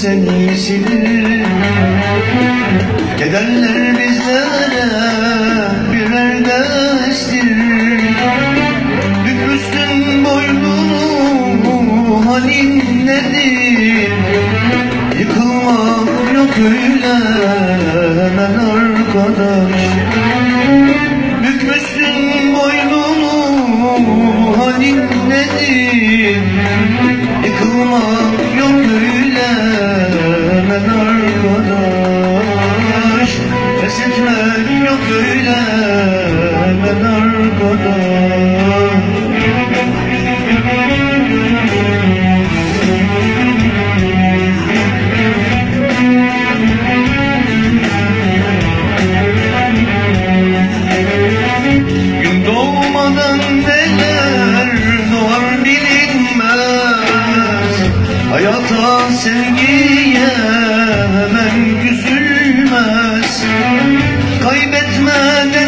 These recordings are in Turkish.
sensin Kederler bizlere birer derstir Bükmüşsün boynunu halin nedir? Yıkılmak yok öyle hemen arkadaş. Bükmüşsün boynunu halin nedir Hayata sevgiye hemen küsülmez Kaybetmeden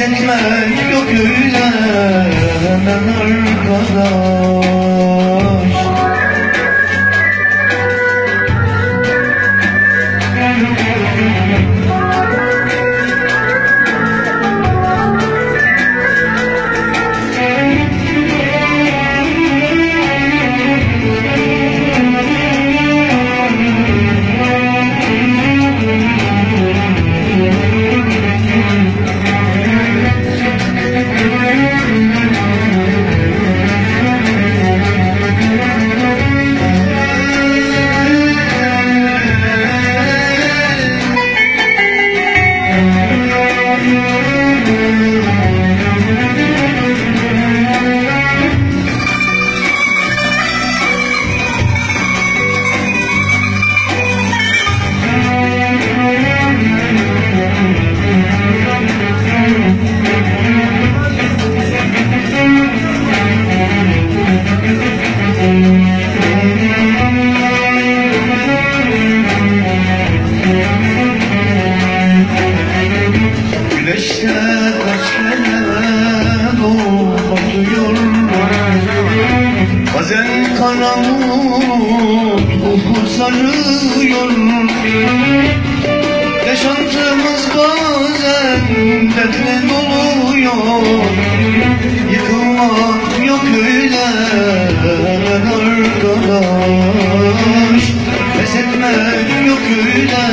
Etmek yok öyle hemen arkadaş Bazen kara bulut ufuk sarıyor. Yaşantımız bazen dertle doluyor. Yıkılmak yok öyle hemen arkadaş. Pes etmek yok öyle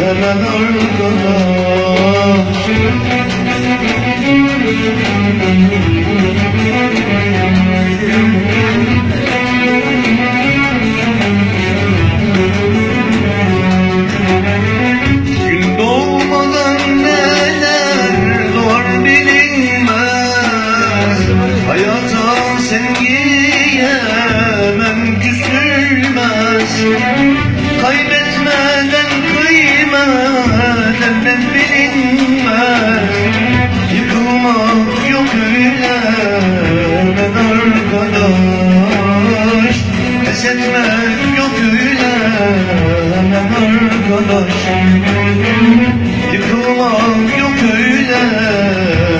hemen arkadaş Kaybetmeden kıymet elbet bilinmez. Yıkılmak yok öyle hemen arkadaş. Pes etmek yok öyle hemen arkadaş. Yıkılmak yok öyle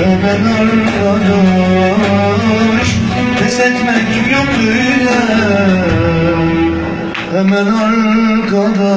hemen arkadaş. Pes etmek yok öyle hemen arkada.